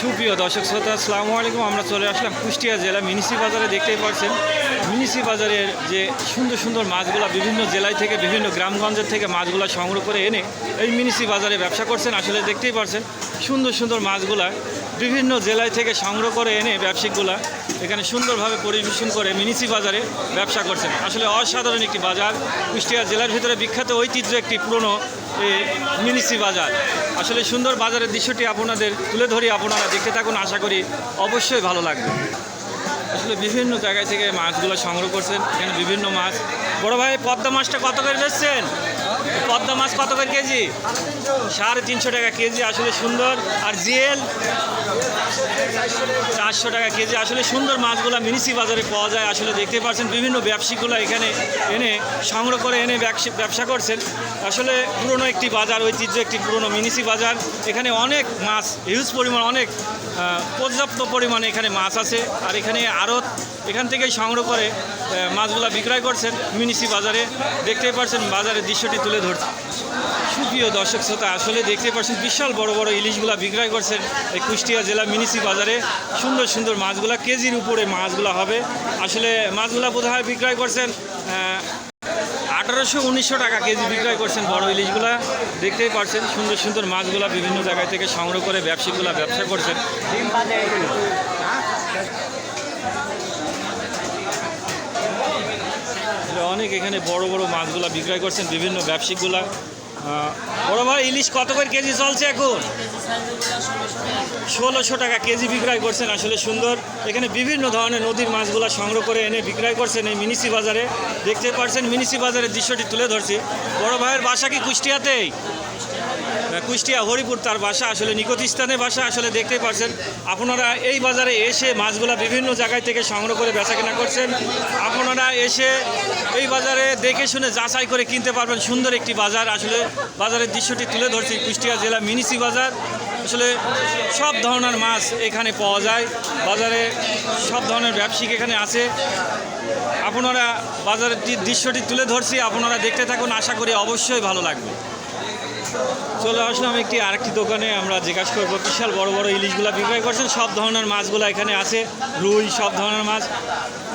সুপ্রিয় দর্শক শ্রোতা, আসসালামু আলাইকুম। আমরা চলে আসলাম কুষ্টিয়া জেলা মিনিসি বাজারে, দেখতেই পাচ্ছেন। মিনিসি বাজারের যে সুন্দর সুন্দর মাছগুলা বিভিন্ন জেলায় থেকে, বিভিন্ন গ্রামগঞ্জের থেকে মাছগুলো সংগ্রহ করে এনে এই মিনিসি বাজারে ব্যবসা করছেন। আসলে দেখতেই পাচ্ছেন, সুন্দর সুন্দর মাছগুলা বিভিন্ন জেলায় থেকে সংগ্রহ করে এনে ব্যবসায়িকগুলা এখানে সুন্দরভাবে পরিবেশন করে মিনিসি বাজারে ব্যবসা করছেন। আসলে অসাধারণ একটি বাজার। কুষ্টিয়া জেলার ভিতরে বিখ্যাত ঐতিহ্য একটি পুরনো মিনিসি বাজার। আসলে সুন্দর বাজারের দৃশ্যটি আপনাদের তুলে ধরি, আপনারা দেখতে থাকুন, আশা করি অবশ্যই ভালো লাগবে। আসলে বিভিন্ন জায়গায় থেকে মাছগুলো সংগ্রহ করছেন, এখানে বিভিন্ন মাছ। বড় ভাই, পদ্মা মাছটা কত করে বেচছেন? পদ্মা মাছ কত করে কেজি? সাড়ে তিনশো টাকা কেজি, আসলে সুন্দর। আর জিএল? চারশো টাকা কেজি, আসলে সুন্দর মাছগুলো মিনিসি বাজারে পাওয়া যায়। আসলে দেখতে পাচ্ছেন, বিভিন্ন ব্যবসায়ীগুলো এখানে এনে সংগ্রহ করে এনে ব্যবসা- করছেন। আসলে পুরনো একটি বাজার, ঐতিহ্য একটি পুরনো মিনিসি বাজার এখানে অনেক মাছ হিউজ পরিমাণ অনেক পর্যাপ্ত পরিমাণে এখানে মাছ আছে। আর এখানে আড়ত এখান থেকেই সংগ্রহ করে মাছগুলা বিক্রয় করছেন মিনিসি বাজারে দেখতেই পাচ্ছেন, বাজারের দৃশ্যটি তুলে ধরছে। সুপ্রিয় দর্শক শ্রোতা, আসলে দেখতে পাচ্ছেন বিশাল বড় বড় ইলিশগুলা বিক্রয় করছেন এই কুষ্টিয়া জেলা মিনিসি বাজারে। সুন্দর সুন্দর মাছগুলা, কেজির উপরে মাছগুলা হবে। আসলে মাছগুলা বোধহয় বিক্রয় করছেন আঠারোশো উনিশশো টাকা কেজি বিক্রয় করছেন বড় ইলিশগুলা। দেখতেই পাচ্ছেন, সুন্দর সুন্দর মাছগুলা বিভিন্ন জায়গায় থেকে সংগ্রহ করে ব্যবসায়িকগুলা ব্যবসা করছেন। অনেক এখানে বড় বড় মাছগুলা বিক্রয় করছেন, বিভিন্ন ব্যবসায়িকগুলা। বড় ভাই, ইলিশ কত করে কেজি চলছে এখন? ষোলোশো টাকা কেজি বিক্রয় করছেন, আসলে সুন্দর। এখানে বিভিন্ন ধরনের নদীর মাছগুলা সংগ্রহ করে এনে বিক্রয় করছেন এই মিনিসি বাজারে। দেখতে পারছেন মিনিসি বাজারের দৃশ্যটি তুলে ধরছি। বড় ভাইয়ের বাসা কি কুষ্টিয়াতেই? কুষ্টিয়া হরিপুর তার বাসা আসলে নিকট স্থানে বাসা আসলে দেখতে পাচ্ছেন আপনারা এই বাজারে এসে মাছগুলা বিভিন্ন জায়গায় থেকে সংগ্রহ করে বেচা কেনা করছেন। আপনারা এসে এই বাজারে দেখে শুনে যাচাই করে কিনতে পারবেন। সুন্দর একটি বাজার আসলে বাজারের দৃশ্যটি তুলে ধরছি কুষ্টিয়া জেলা মিনিসি বাজার। আসলে সব ধরনের মাছ এখানে পাওয়া যায়। বাজারে সব ধরনের ব্যবসায়িক এখানে আছে। আপনারা বাজারের দৃশ্যটি তুলে ধরছি। আপনারা দেখতে থাকুন। আশা করি অবশ্যই ভালো লাগবে। চলে আসলাম একটি আরেকটি দোকানে, আমরা জিজ্ঞাসা করব, বিশাল বড় বড় ইলিশগুলা বিক্রয় করছেন, সব ধরনের মাছগুলো এখানে আছে, রুই, সব ধরনের মাছ।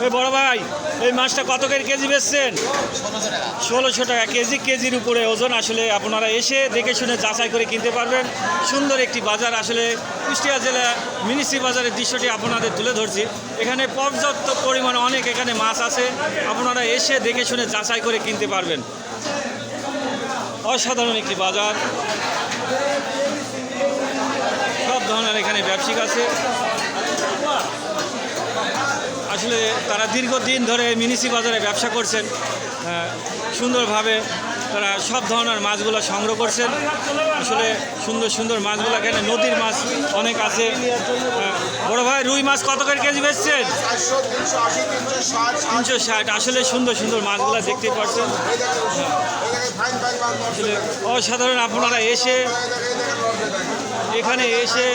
ওই বড় ভাই, এই মাছটা কত করে কেজি বেচছেন? ষোলোশো টাকা কেজি, কেজির উপরে ওজন। আসলে আপনারা এসে দেখে শুনে যাচাই করে কিনতে পারবেন। সুন্দর একটি বাজার, আসলে কুষ্টিয়া জেলা মিনিসি বাজারের দৃশ্যটি আপনাদের তুলে ধরছি। এখানে পর্যাপ্ত পরিমাণে অনেক এখানে মাছ আছে, আপনারা এসে দেখে শুনে যাচাই করে কিনতে পারবেন। অসাধারণ একটি বাজার। সব ধরনের এখানে ব্যবসায়িক আছে। আসলে তারা দীর্ঘদিন ধরে মিনিসি বাজারে ব্যবসা করছেন। সুন্দরভাবে তারা সব ধরনের মাছগুলো সংগ্রহ করছেন। আসলে সুন্দর সুন্দর মাছগুলো এখানে নদীর মাছ অনেক আছে। বড় ভাই, রুই মাছ কত করে কেজি বেচছেন? তিনশো ষাট। আসলে সুন্দর সুন্দর মাছগুলো দেখতে পাচ্ছেন। আসলে অসাধারণ আপনারা এসে এখানে এসে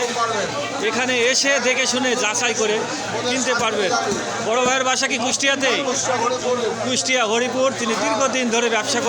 এখানে এসে দেখে শুনে যাচাই করে কিনতে পারবেন। বড় ভাইয়ের বাসা কি কুষ্টিয়াতে? কুষ্টিয়া, হরিপুর। তিনি দীর্ঘদিন ধরে ব্যবসা